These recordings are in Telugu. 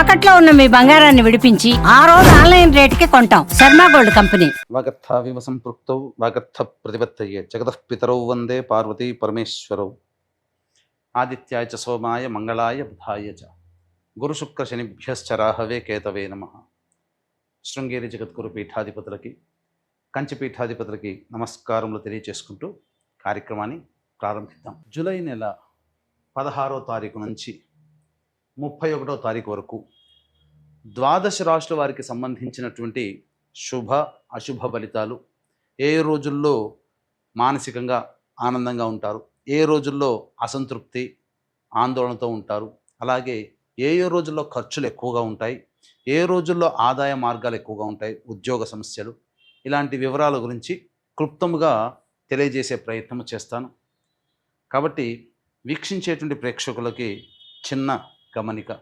తాకట్లో ఉన్న మీ బంగారాన్ని విడిపించి ఆ రోజు ఆన్లైన్ రేటుకి కొంటాం. Sharma gold company. వాగర్థావివ సంపృక్తౌ వాగర్థ ప్రతిపత్తయ్యే జగత పితరౌ వందే పార్వతీ పరమేశ్వరౌ. ఆదిత్యాయ చ సోమాయ మంగళాయ బుధాయ చ. గురుశుక్ర శనిభ్యశ్చ రాహవే కేతవే నమ. శృంగేరి జగద్గురు పీఠాధిపతులకి కంచి పీఠాధిపతులకి నమస్కారములు తెలియచేసుకుంటూ కార్యక్రమాన్ని ప్రారంభిద్దాం. జూలై నెల పదహారో తారీఖు నుంచి ముప్పై ఒకటో తారీఖు వరకు ద్వాదశ రాశుల వారికి సంబంధించినటువంటి శుభ అశుభ ఫలితాలు ఏ రోజుల్లో మానసికంగా ఆనందంగా ఉంటారు ఏ రోజుల్లో అసంతృప్తి ఆందోళనతో ఉంటారు అలాగే ఏ ఏ రోజుల్లో ఖర్చులు ఎక్కువగా ఉంటాయి ఏ రోజుల్లో ఆదాయ మార్గాలు ఎక్కువగా ఉంటాయి ఉద్యోగ సమస్యలు ఇలాంటి వివరాల గురించి క్లుప్తముగా తెలియజేసే ప్రయత్నం చేస్తాను. కాబట్టి వీక్షించేటువంటి ప్రేక్షకులకి చిన్న గమనిక.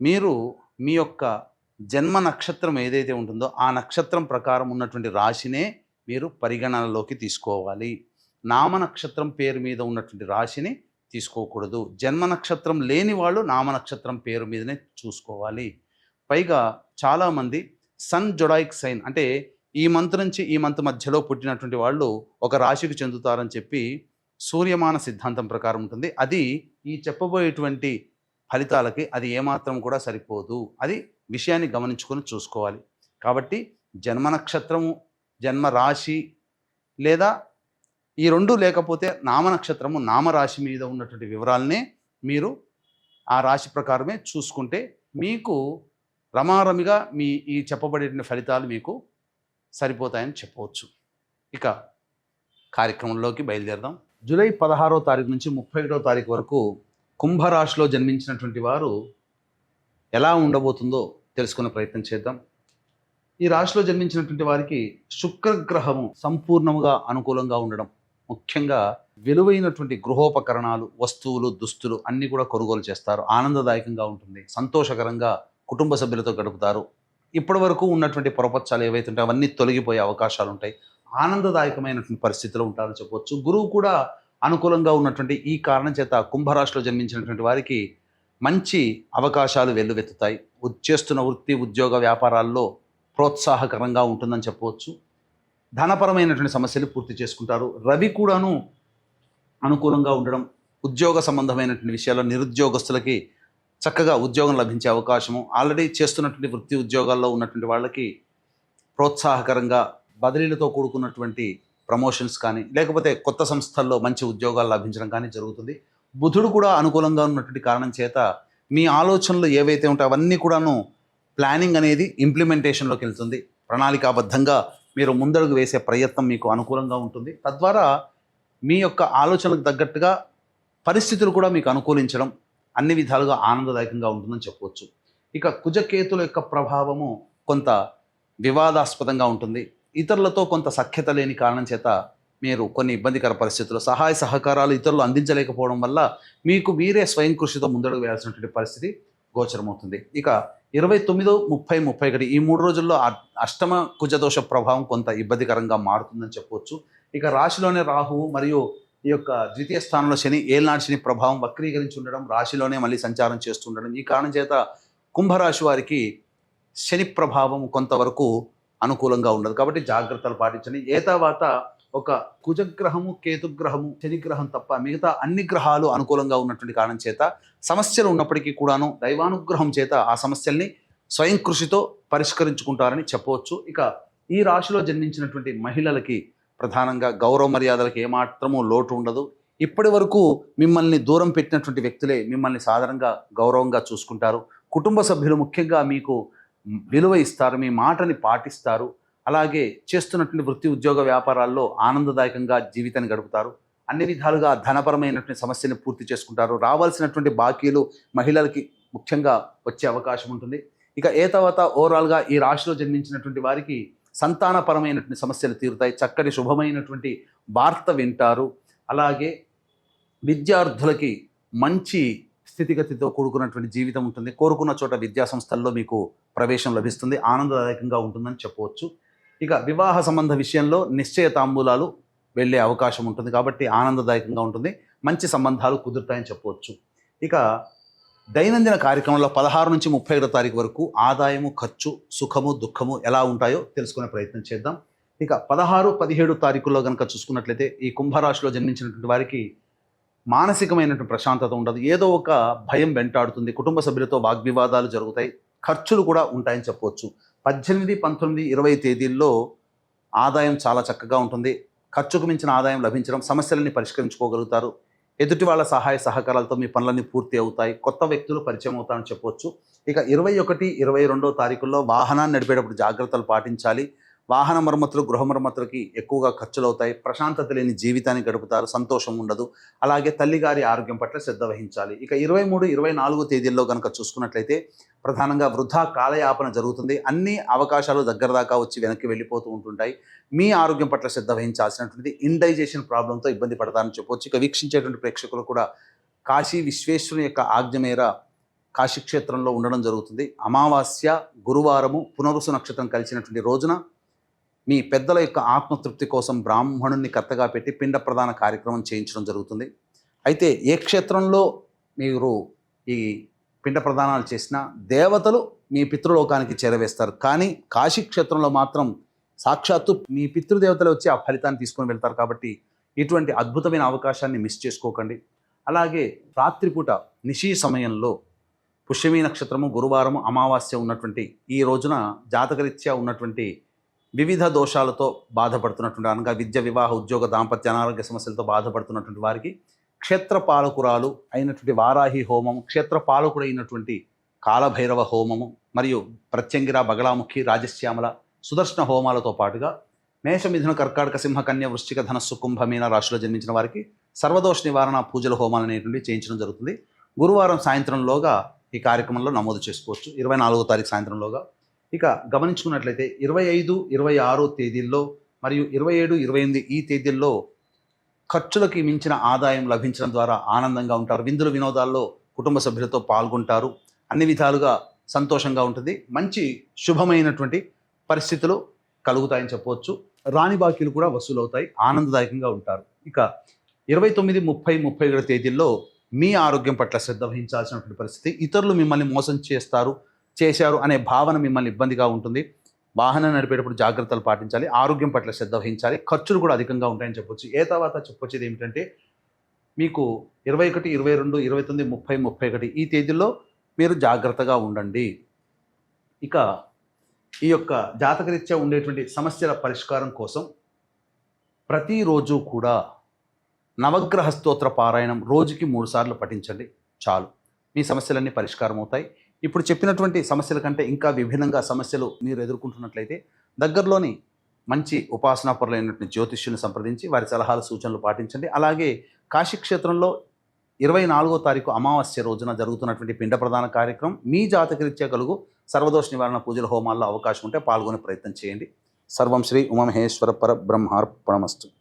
మీరు మీ యొక్క జన్మ నక్షత్రం ఏదైతే ఉంటుందో ఆ నక్షత్రం ప్రకారం ఉన్నటువంటి రాశినే మీరు పరిగణనలోకి తీసుకోవాలి. నామ నక్షత్రం పేరు మీద ఉన్నటువంటి రాశిని తీసుకోకూడదు. జన్మ నక్షత్రం లేని వాళ్ళు నామ నక్షత్రం పేరు మీదనే చూసుకోవాలి. పైగా చాలామంది సన్ జొడాయిక్ సైన్ అంటే ఈ మంత్ నుంచి ఈ మంత్ మధ్యలో పుట్టినటువంటి వాళ్ళు ఒక రాశికి చెందుతారని చెప్పి సూర్యమాన సిద్ధాంతం ప్రకారం ఉంటుంది. అది ఈ చెప్పబోయేటువంటి ఫలితాలకి అది ఏమాత్రం కూడా సరిపోదు. అది విషయాన్ని గమనించుకొని చూసుకోవాలి. కాబట్టి జన్మ నక్షత్రము జన్మ రాశి లేదా ఈ రెండు లేకపోతే నామ నక్షత్రము నామరాశి మీద ఉన్నటువంటి వివరాలనే మీరు ఆ రాశి ప్రకారమే చూసుకుంటే మీకు రమారమిగా మీ ఈ చెప్పబడిన ఫలితాలు మీకు సరిపోతాయని చెప్పవచ్చు. ఇక కార్యక్రమంలోకి బయలుదేరదాం. జూలై పదహారో తారీఖు నుంచి ముప్పై ఒకటో తారీఖు వరకు కుంభరాశిలో జన్మించినటువంటి వారు ఎలా ఉండబోతుందో తెలుసుకునే ప్రయత్నం చేద్దాం. ఈ రాశిలో జన్మించినటువంటి వారికి శుక్రగ్రహము సంపూర్ణముగా అనుకూలంగా ఉండడం ముఖ్యంగా విలువైనటువంటి గృహోపకరణాలు వస్తువులు దుస్తులు అన్నీ కూడా కొనుగోలు చేస్తారు. ఆనందదాయకంగా ఉంటుంది సంతోషకరంగా కుటుంబ సభ్యులతో గడుపుతారు. ఇప్పటి వరకు ఉన్నటువంటి పొరపచ్చాలు ఏవైతే ఉంటాయో అవన్నీ తొలగిపోయే అవకాశాలు ఉంటాయి. ఆనందదాయకమైనటువంటి పరిస్థితిలో ఉంటారని చెప్పవచ్చు. గురువు కూడా అనుకూలంగా ఉన్నటువంటి ఈ కారణం చేత కుంభరాశిలో జన్మించినటువంటి వారికి మంచి అవకాశాలు వెల్లువెత్తుతాయి. చేస్తున్న వృత్తి ఉద్యోగ వ్యాపారాల్లో ప్రోత్సాహకరంగా ఉంటుందని చెప్పవచ్చు. ధనపరమైనటువంటి సమస్యలు పూర్తి చేసుకుంటారు. రవి కూడాను అనుకూలంగా ఉండడం ఉద్యోగ సంబంధమైనటువంటి విషయాల్లో నిరుద్యోగస్తులకి చక్కగా ఉద్యోగం లభించే అవకాశము. ఆల్రెడీ చేస్తున్నటువంటి వృత్తి ఉద్యోగాల్లో ఉన్నటువంటి వాళ్ళకి ప్రోత్సాహకరంగా బదిలీలతో కూడుకున్నటువంటి ప్రమోషన్స్ కానీ లేకపోతే కొత్త సంస్థల్లో మంచి ఉద్యోగాలు లభించడం కానీ జరుగుతుంది. బుధుడు కూడా అనుకూలంగా ఉన్నటువంటి కారణం చేత మీ ఆలోచనలు ఏవైతే ఉంటాయో అవన్నీ కూడాను ప్లానింగ్ అనేది ఇంప్లిమెంటేషన్లోకి వెళ్తుంది. ప్రణాళికాబద్ధంగా మీరు ముందడుగు వేసే ప్రయత్నం మీకు అనుకూలంగా ఉంటుంది. తద్వారా మీ యొక్క ఆలోచనలకు తగ్గట్టుగా పరిస్థితులు కూడా మీకు అనుకూలించడం అన్ని విధాలుగా ఆనందదాయకంగా ఉంటుందని చెప్పవచ్చు ఇక కుజకేతుల యొక్క ప్రభావము కొంత వివాదాస్పదంగా ఉంటుంది. ఇతరులతో కొంత సఖ్యత లేని కారణం చేత మీరు కొన్ని ఇబ్బందికర పరిస్థితుల్లో సహాయ సహకారాలు ఇతరులు అందించలేకపోవడం వల్ల మీకు మీరే స్వయం కృషితో ముందడుగు వేయాల్సినటువంటి పరిస్థితి గోచరమవుతుంది. ఇక ఇరవై తొమ్మిదో ముప్పై ముప్పై ఒకటి ఈ మూడు రోజుల్లో అష్టమ కుజదోష ప్రభావం కొంత ఇబ్బందికరంగా మారుతుందని చెప్పవచ్చు ఇక రాశిలోనే రాహువు మరియు ఈ యొక్క ద్వితీయ స్థానంలో శని ఏళ్ళనాటి శని ప్రభావం వక్రీకరించి ఉండడం రాశిలోనే మళ్ళీ సంచారం చేస్తుండడం ఈ కారణం చేత కుంభరాశి వారికి శని ప్రభావం కొంతవరకు అనుకూలంగా ఉండదు. కాబట్టి జాగ్రత్తలు పాటించండి. ఏ తర్వాత ఒక కుజగ్రహము కేతుగ్రహము శనిగ్రహం తప్ప మిగతా అన్ని గ్రహాలు అనుకూలంగా ఉన్నటువంటి కారణం చేత సమస్యలు ఉన్నప్పటికీ కూడాను దైవానుగ్రహం చేత ఆ సమస్యల్ని స్వయం కృషితో పరిష్కరించుకుంటారని చెప్పవచ్చు. ఇక ఈ రాశిలో జన్మించినటువంటి మహిళలకి ప్రధానంగా గౌరవ మర్యాదలకు ఏమాత్రమూ లోటు ఉండదు. ఇప్పటి వరకు మిమ్మల్ని దూరం పెట్టినటువంటి వ్యక్తులే మిమ్మల్ని సాధారణంగా గౌరవంగా చూసుకుంటారు. కుటుంబ సభ్యులు ముఖ్యంగా మీకు విలువ ఇస్తారు మీ మాటని పాటిస్తారు. అలాగే చేస్తున్నటువంటి వృత్తి ఉద్యోగ వ్యాపారాల్లో ఆనందదాయకంగా జీవితాన్ని గడుపుతారు. అన్ని విధాలుగా ధనపరమైనటువంటి సమస్యని పూర్తి చేసుకుంటారు. రావాల్సినటువంటి బాకీలు మహిళలకి ముఖ్యంగా వచ్చే అవకాశం ఉంటుంది. ఇక ఏ తర్వాత ఓవరాల్గా ఈ రాశిలో జన్మించినటువంటి వారికి సంతానపరమైనటువంటి సమస్యలు తీరుతాయి. చక్కటి శుభమైనటువంటి వార్త వింటారు. అలాగే విద్యార్థులకి మంచి స్థితిగతితో కూడుకున్నటువంటి జీవితం ఉంటుంది. కోరుకున్న చోట విద్యా సంస్థల్లో మీకు ప్రవేశం లభిస్తుంది. ఆనందదాయకంగా ఉంటుందని చెప్పవచ్చు. ఇక వివాహ సంబంధ విషయంలో నిశ్చయ తాంబూలాలు వెళ్ళే అవకాశం ఉంటుంది కాబట్టి ఆనందదాయకంగా ఉంటుంది. మంచి సంబంధాలు కుదురుతాయని చెప్పవచ్చు. ఇక దైనందిన కార్యక్రమంలో పదహారు నుంచి ముప్పై ఒకటో తారీఖు వరకు ఆదాయము ఖర్చు సుఖము దుఃఖము ఎలా ఉంటాయో తెలుసుకునే ప్రయత్నం చేద్దాం. ఇక పదహారు పదిహేడు తారీఖుల్లో కనుక చూసుకున్నట్లయితే ఈ కుంభరాశిలో జన్మించినటువంటి వారికి మానసికమైనటువంటి ప్రశాంతత ఉండదు. ఏదో ఒక భయం వెంటాడుతుంది. కుటుంబ సభ్యులతో వాగ్వివాదాలు జరుగుతాయి. ఖర్చులు కూడా ఉంటాయని చెప్పవచ్చు పద్దెనిమిది పంతొమ్మిది ఇరవై తేదీల్లో ఆదాయం చాలా చక్కగా ఉంటుంది. ఖర్చుకు మించిన ఆదాయం లభించడం సమస్యలని పరిష్కరించుకోగలుగుతారు. ఎదుటి వాళ్ళ సహాయ సహకారాలతో మీ పనులన్నీ పూర్తి అవుతాయి. కొత్త వ్యక్తులు పరిచయం అవుతారని చెప్పవచ్చు ఇక ఇరవై ఒకటి ఇరవై రెండో తారీఖుల్లో వాహనాన్ని నడిపేటప్పుడు జాగ్రత్తలు పాటించాలి. వాహన మరమ్మతులు గృహ మరమ్మతులకి ఎక్కువగా ఖర్చులు అవుతాయి ప్రశాంతత లేని జీవితాన్ని గడుపుతారు. సంతోషం ఉండదు. అలాగే తల్లిగారి ఆరోగ్యం పట్ల శ్రద్ధ వహించాలి. ఇక ఇరవై మూడు ఇరవై నాలుగు తేదీల్లో కనుక చూసుకున్నట్లయితే ప్రధానంగా వృధా కాలయాపన జరుగుతుంది. అన్ని అవకాశాలు దగ్గర దాకా వచ్చి వెనక్కి వెళ్ళిపోతూ ఉంటుంటాయి. మీ ఆరోగ్యం పట్ల శ్రద్ధ వహించాల్సినటువంటి ఇండైజేషన్ ప్రాబ్లంతో ఇబ్బంది పడతారని చెప్పవచ్చు ఇక వీక్షించేటువంటి ప్రేక్షకులు కూడా కాశీ విశ్వేశ్వరుని యొక్క ఆజ్ఞ మేర కాశీ క్షేత్రంలో ఉండడం జరుగుతుంది. అమావాస్య గురువారము పునరుసు నక్షత్రం కలిసినటువంటి రోజున మీ పెద్దల యొక్క ఆత్మతృప్తి కోసం బ్రాహ్మణుని కర్తగా పెట్టి పిండ ప్రధాన కార్యక్రమం చేయించడం జరుగుతుంది. అయితే ఏ క్షేత్రంలో మీరు ఈ పిండ ప్రదానాలు చేసినా దేవతలు మీ పితృలోకానికి చేరవేస్తారు. కానీ కాశీ క్షేత్రంలో మాత్రం సాక్షాత్తు మీ పితృదేవతలు వచ్చి ఆ ఫలితాన్ని తీసుకొని వెళ్తారు కాబట్టి ఇటువంటి అద్భుతమైన అవకాశాన్ని మిస్ చేసుకోకండి. అలాగే రాత్రిపూట నిశీ సమయంలో పుష్యమీ నక్షత్రము గురువారము అమావాస్య ఉన్నటువంటి ఈ రోజున జాతకరీత్యా ఉన్నటువంటి వివిధ దోషాలతో బాధపడుతున్నటువంటి అనగా విద్య వివాహ ఉద్యోగ దాంపత్య అనారోగ్య సమస్యలతో బాధపడుతున్నటువంటి వారికి క్షేత్ర పాలకురాలు అయినటువంటి వారాహి హోమము క్షేత్ర పాలకుడు అయినటువంటి కాలభైరవ హోమము మరియు ప్రత్యంగిర బగలాముఖి రాజశ్యామల సుదర్శన హోమాలతో పాటుగా మేషమిథున కర్కాటక సింహ కన్య వృశ్చిక ధనస్సు కుంభమీన రాశిలో జన్మించిన వారికి సర్వదోష నివారణ పూజల హోమాలు అనేటువంటి చేయించడం జరుగుతుంది. గురువారం సాయంత్రంలోగా ఈ కార్యక్రమంలో నమోదు చేసుకోవచ్చు. ఇరవై నాలుగో తారీఖు సాయంత్రంలోగా ఇక గమనించుకున్నట్లయితే ఇరవై ఐదు ఇరవై ఆరో తేదీల్లో మరియు ఇరవై ఏడు ఇరవై ఎనిమిది ఈ తేదీల్లో ఖర్చులకి మించిన ఆదాయం లభించడం ద్వారా ఆనందంగా ఉంటారు. విందుల వినోదాల్లో కుటుంబ సభ్యులతో పాల్గొంటారు. అన్ని విధాలుగా సంతోషంగా ఉంటుంది. మంచి శుభమైనటువంటి పరిస్థితులు కలుగుతాయని చెప్పవచ్చు. రాణి బాకీలు కూడా వసూలవుతాయి. ఆనందదాయకంగా ఉంటారు. ఇక ఇరవై తొమ్మిది ముప్పై ముప్పై ఏడు తేదీల్లో మీ ఆరోగ్యం పట్ల శ్రద్ధ వహించాల్సినటువంటి పరిస్థితి. ఇతరులు మిమ్మల్ని మోసం చేస్తారు. చేశారు అనే భావన మిమ్మల్ని ఇబ్బందిగా ఉంటుంది. వాహనం నడిపేటప్పుడు జాగ్రత్తలు పాటించాలి. ఆరోగ్యం పట్ల శ్రద్ధ వహించాలి. ఖర్చులు కూడా అధికంగా ఉంటాయని చెప్పొచ్చు. ఏ తర్వాత చెప్పొచ్చేది ఏమిటంటే మీకు ఇరవై ఒకటి ఇరవై రెండు ఇరవై తొమ్మిది ముప్పై ముప్పై ఒకటి ఈ తేదీల్లో మీరు జాగ్రత్తగా ఉండండి. ఇక ఈ యొక్క జాతకరీత్యా ఉండేటువంటి సమస్యల పరిష్కారం కోసం ప్రతిరోజు కూడా నవగ్రహ స్తోత్ర పారాయణం రోజుకి మూడుసార్లు పఠించండి. చాలు. మీ సమస్యలన్నీ పరిష్కారం అవుతాయి ఇప్పుడు చెప్పినటువంటి సమస్యల కంటే ఇంకా విభిన్నంగా సమస్యలు మీరు ఎదుర్కొంటున్నట్లయితే దగ్గరలోని మంచి ఉపాసనాపరులైనటువంటి జ్యోతిష్యుని సంప్రదించి వారి సలహాలు సూచనలు పాటించండి. అలాగే కాశీ క్షేత్రంలో ఇరవై నాలుగో తారీఖు అమావాస్య రోజున జరుగుతున్నటువంటి పిండ ప్రధాన కార్యక్రమం మీ జాతకరీత్యా కలుగు సర్వదోష నివారణ పూజల హోమాల్లో అవకాశం ఉంటే పాల్గొనే ప్రయత్నం చేయండి. సర్వం శ్రీ ఉమమహేశ్వర పర బ్రహ్మార్పణమస్తు.